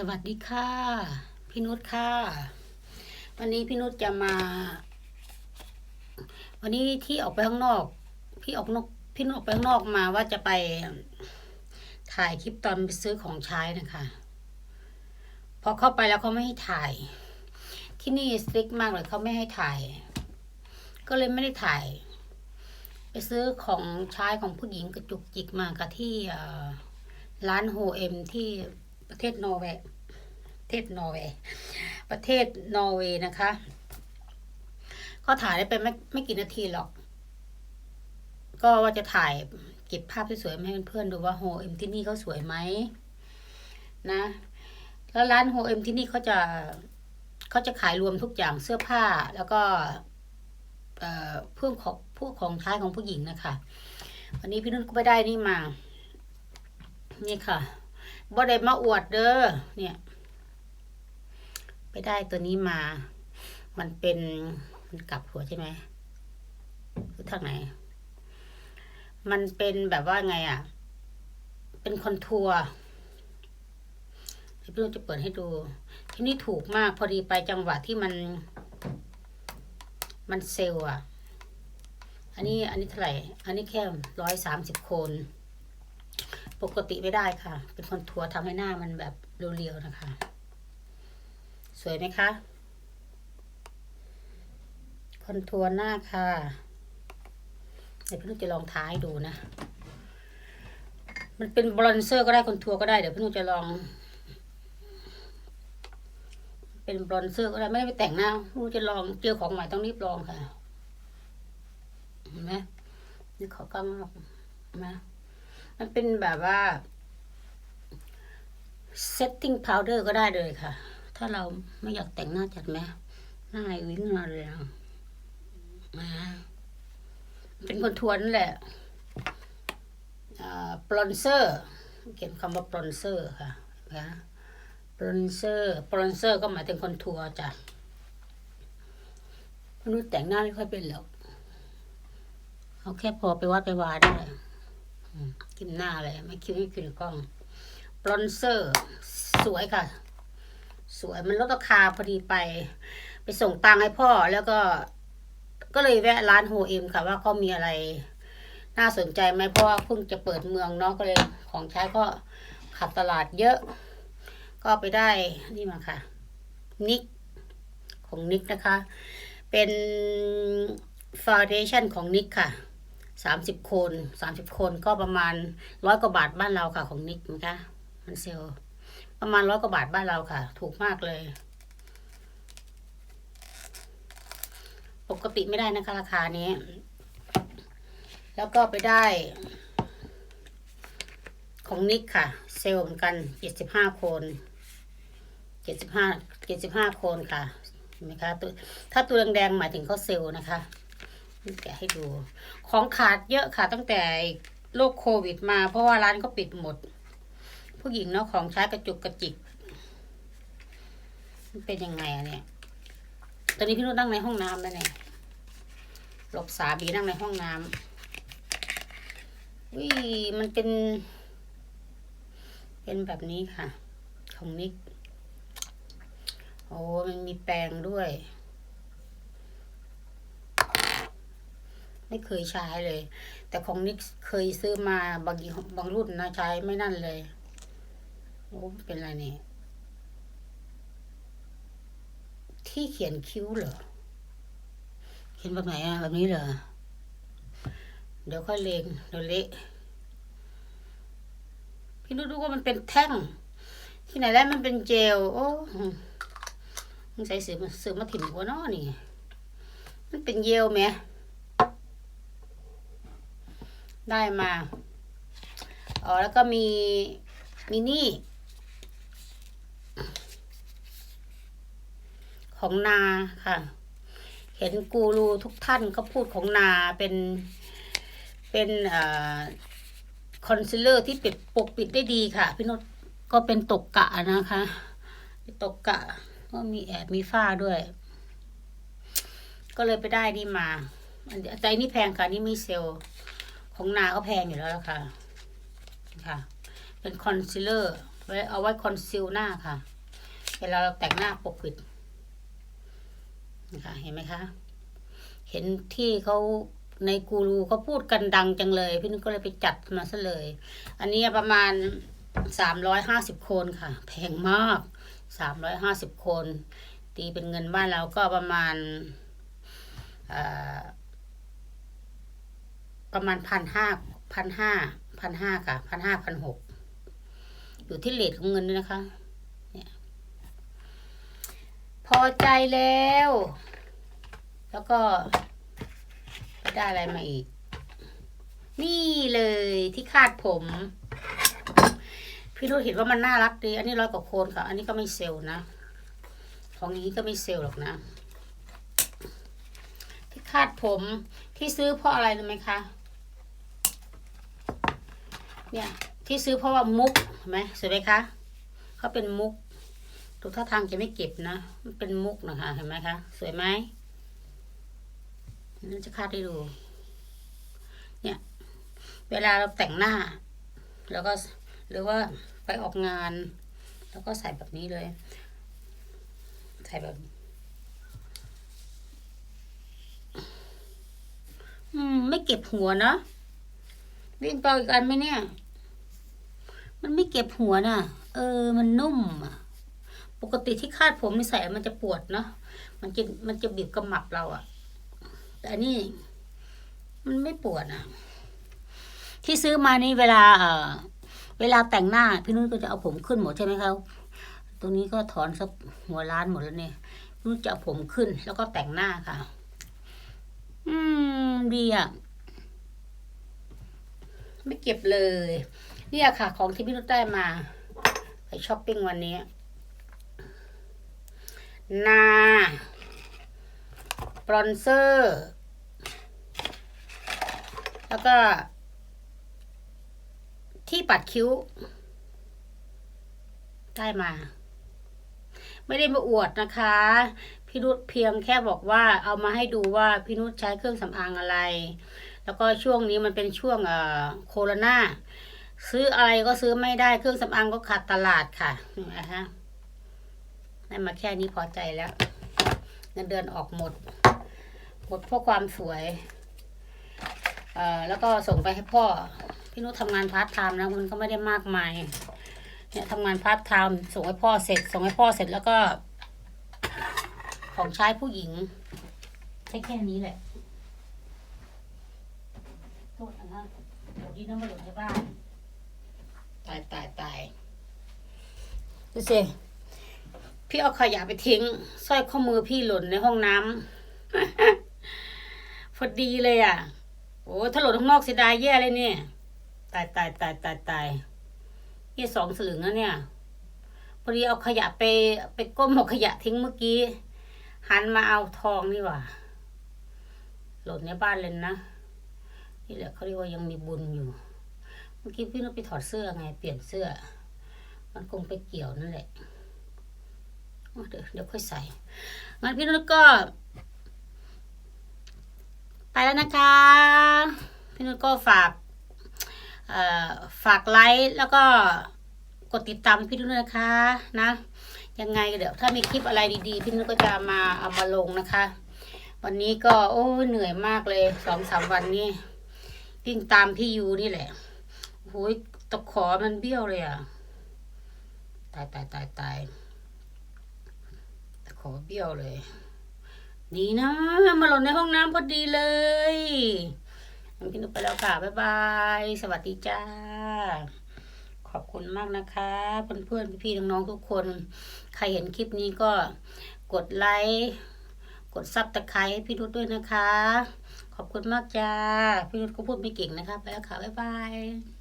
สวัสดีค่ะ พี่นุชค่ะ วันนี้พี่นุชจะมา วันนี้ที่ออกไปข้างนอก พี่ออกนอกพี่นุชออกไปข้างนอกมาว่าจะไปถ่ายคลิปตอนไปซื้อของใช้นะคะพอเข้าไปแล้วเขาไม่ให้ถ่าย ที่นี่สตริกมากเลยเขาไม่ให้ถ่าย ก็เลยไม่ได้ถ่าย ไปซื้อของใช้ของผู้หญิงกระจุกจิกมาค่ะที่ร้านโฮเอ็มที่ ประเทศนอร์เวย์ประเทศนอร์เวย์ประเทศนอร์เวย์นะคะ ก็ถ่ายได้ไปไม่ไม่กี่นาทีหรอก ก็ว่าจะถ่ายเก็บภาพสวยๆให้เพื่อนๆดูว่าโฮเอ็มที่นี่เขาสวยไหมนะ แล้วร้านโฮเอ็มที่นี่เขาจะเขาจะขายรวมทุกอย่างเสื้อผ้าแล้วก็เอ่อพวกของพวกของใช้ของผู้หญิงนะคะ วันนี้พี่นุ่นก็ไปได้นี่มา นี่ค่ะ บ่ได้มาอวดเด้อเนี่ย ไปได้ตัวนี้มา มันเป็นมันกลับหัวใช่ไหมคือทางไหน มันเป็นแบบว่าไงอะ เป็นคอนทัวร์พี่นุ่นจะเปิดให้ดู ที่นี่ถูกมากพอดีไปจังหวัดที่มัน มันเซลล์อะ อันนี้อันนี้เท่าไหร่ อันนี้แค่ร้อยสามสิบโคน ปกติไม่ได้ค่ะ เป็นคนทัวร์ทำให้หน้ามันแบบเรียวๆนะคะ สวยไหมคะคอนทัวร์หน้าค่ะเดี๋ยวพี่นุชจะลองท้ายดูนะ มันเป็นบรอนเซอร์ก็ได้คอนทัวร์ก็ได้เดี๋ยวพี่นุชจะลอง เป็นบรอนเซอร์ก็ได้ไม่ได้ไปแต่งหน้าพี่นุชจะลองเจอของใหม่ต้องรีบลองค่ะเห็นไหมนี่ขอกล้องออกมา มันเป็นแบบว่า setting powder ก็ได้เลยค่ะ ถ้าเราไม่อยากแต่งหน้าจัดไหมหน้าวิ่งมาเลยนะเป็นคนทวนแหละปลอนเซอร์ เขียนคำว่าปลอนเซอร์ค่ะนะปลอนเซอร์ปลอนเซอร์ก็หมายถึงคนทัวร์จ้ะมนุษย์แต่งหน้าไม่ค่อยเป็นหรอก เอาแค่พอไปวัดไปวาได้ กินหน้าเลย ไม่คิดไม่คิดกล้องปลอนเซอร์ สวยค่ะ สวยมันลดราคาพอดีไป ไปส่งตังให้พ่อแล้วก็ ก็เลยแวะร้านโฮเอ็มค่ะว่าเขามีอะไร น่าสนใจไหมเพราะว่าเพิ่งจะเปิดเมืองเนาะก็เลยของใช้ก็ขัดตลาดเยอะ ก็ไปได้นี่มาค่ะ นิกของนิกนะคะ เป็นฟาวเดชั่นของนิกค่ะ สามสิบคนสามสิบคนก็ประมาณร้อยกว่าบาทบ้านเราค่ะของนิกนะคะมันเซลประมาณร้อยกว่าบาทบ้านเราค่ะ ถูกมากเลย ปกติไม่ได้นะคะราคานี้ แล้วก็ไปได้ ของนิกค่ะ เซลเหมือนกันเจ็ดสิบห้าคนเจ็ดสิบห้าเจ็ดสิบห้าคนค่ะเห็นไหมคะตัวถ้าตัวแดงๆหมายถึงเขาเซลนะคะ แกะให้ดู ของขาดเยอะค่ะตั้งแต่โรคโควิดมา เพราะว่าร้านก็ปิดหมด ผู้หญิงเนาะของใช้กระจุกกระจิก มันเป็นยังไงอะเนี่ย ตอนนี้พี่นุ่นนั่งในห้องน้ำแล้วเนี่ยหลบสาบีนั่งในห้องน้ำวิมันเป็น เป็นแบบนี้ค่ะ ของนิก โอ้มันมีแปรงด้วย ไม่เคยใช้เลย แต่ของนิกเคยซื้อมาบางยี่ห้อบางรุ่นนะใช้ไม่นั่นเลยโอ้เป็นอะไรเนี่ยที่เขียนคิ้วเหรอ เขียนแบบไหนอะแบบนี้เหรอ เดี๋ยวค่อยเลงเดี๋ยวเละพี่นุชรู้ว่ามันเป็นแท่ง ที่ไหนแล้วมันเป็นเจล โอ้มึงใส่เสือเสือมาถิ่มหัวเนอนี่ มันเป็นเยลไหม ได้มาอ๋อแล้วก็มีมินี่ของนาค่ะ เห็นกูรูทุกท่านก็พูดของนาเป็นเป็นอคอนซีลเลอร์ที่ปิดปกปิดได้ดีค่ะพี่นศก็เป็นตกกะนะคะ ตกกะ ก็มีแอบมีฝ้าด้วย ก็เลยไปได้นี่มาอันแต่อันนี้แพงค่ะนนี่มีเซลล์ ของนาก็แพงอยู่แล้วล่ะค่ะค่ะ เป็นคอนซีลเลอร์ไว้เอาไว้คอนซีลหน้าค่ะ เวลาเราแต่งหน้าปกปิดนะคะเห็นไหมคะ เห็นที่เขาในกูรูเขาพูดกันดังจังเลย พี่นุชก็เลยไปจัดมาซะเลย อันนี้ประมาณสามร้อยห้าสิบคนค่ะ แพงมากสามร้อยห้าสิบคน ตีเป็นเงินบ้านเราก็ประมาณอ่อ ประมาณพันห้าพันห้าพันห้าค่ะพันห้าพันหกอยู่ที่เลทของเงินด้วยนะคะ เนี่ย พอใจแล้ว แล้วก็ได้อะไรมาอีก นี่เลยที่คาดผม พี่รู้เห็นว่ามันน่ารักดี อันนี้ร้อยกว่าโคนค่ะ อันนี้ก็ไม่เซลนะ ของนี้ก็ไม่เซลหรอกนะ ที่คาดผมที่ซื้อเพราะอะไรรู้ไหมคะ เนี่ยที่ซื้อเพราะว่ามุกเห็นไหมสวยไหมคะเขาเป็นมุกดูท่าทางจะไม่เก็บนะมันเป็นมุกนะคะเห็นไหมคะสวยไหมนั่นจะคาดให้ดู เนี่ย เวลาเราแต่งหน้า แล้วก็หรือว่าไปออกงาน แล้วก็ใส่แบบนี้เลย ใส่แบบ อืม ไม่เก็บหัวเนาะวิ่งเปาอีกอันไหมเนี่ย มันไม่เก็บหัวน่ะ เออ มันนุ่มอะปกติที่คาดผมนี่ใส่มันจะปวดเนาะ มันจะมันจะบีบกระหมับเราอะแต่อันนี้มันไม่ปวดอะที่ซื้อมานี่เวลา เออเวลาแต่งหน้า พี่นุ้ยก็จะเอาผมขึ้นหมดใช่ไหมครับตรงนี้ก็ถอนสักหัวล้านหมดแล้วเนี่ยพี่นุ้ยจะเอาผมขึ้น แล้วก็แต่งหน้าค่ะ อืมดีอะไม่เก็บเลย เนี่ยค่ะ ของที่พี่นุชได้มา ไปช้อปปิ้งวันนี้ นาบรอนเซอร์ แล้วก็ ที่ปัดคิ้ว ได้มา ไม่ได้มาอวดนะคะพี่นุชเพียงแค่บอกว่าเอามาให้ดูว่าพี่นุชใช้เครื่องสำอางอะไร แล้วก็ช่วงนี้มันเป็นช่วงเอ่อโคโรนา ซื้ออะไรก็ซื้อไม่ได้เครื่องสำอางก็ขาดตลาดค่ะนะคะได้มาแค่นี้พอใจแล้ว เงินเดือนออกหมด หมดเพราะความสวย เอ่อแล้วก็ส่งไปให้พ่อ พี่นุชทำงานพาร์ทไทม์นะมันก็ไม่ได้มากมาย เนี่ยทำงานพาร์ทไทม์ส่งให้พ่อเสร็จ ส่งให้พ่อเสร็จแล้วก็ ของใช้ผู้หญิงใช้แค่นี้แหละโทษนะเดี๋ยวดีน้ำมาหล่นในบ้าน ตายตายตายดูสิพี่เอาขยะไปทิ้งสร้อยข้อมือพี่หล่นในห้องน้ำพอดีเลยอะ โอ้ถ้าหล่นข้างนอกเสียดายแย่เลยเนี่ย ตายตายตายตายตายนี่สองสลึงแล้วเนี่ย พอดีเอาขยะไป ไปก้มเอาขยะทิ้งเมื่อกี้ หันมาเอาทองนี่หว่าหล่นในบ้านเลยนะ นี่แหละเขาเรียกว่ายังมีบุญอยู่เมื่อกี้พี่นุชไปถอดเสื้อไง เปลี่ยนเสื้อ มันคงไปเกี่ยวนั่นแหละเดี๋ยวเดี๋ยวค่อยใส่งั้นพี่นุชก็ ไปแล้วนะคะ พี่นุชก็ฝากฝากไลค์แล้วก็กดติดตามพี่นุชด้วยนะคะนะยังไงเดี๋ยวถ้ามีคลิปอะไรดีๆ พี่นุชก็จะมาเอามาลงนะคะ วันนี้ก็โอ้เหนื่อยมากเลยสองสามวันนี้วิ่งตามพี่ยูนี่แหละ โอ้ยตะขอมันเบี้ยวเลยอะ ตายตายตายตายตะขอเบี้ยวเลย ดีนะ มาหล่นในห้องน้ำพอดีเลยงั้นพี่นุไปแล้วค่ะ บ๊ายบาย สวัสดีจ้า ขอบคุณมากนะคะเพื่อนๆพี่ๆน้องๆทุกคน ใครเห็นคลิปนี้ก็กดไลค์กดซับตะไคร้ให้พี่นุชด้วยนะคะ ขอบคุณมากจ้า พี่นุชก็พูดไม่เก่งนะคะ ไปแล้วค่ะ บ๊ายบาย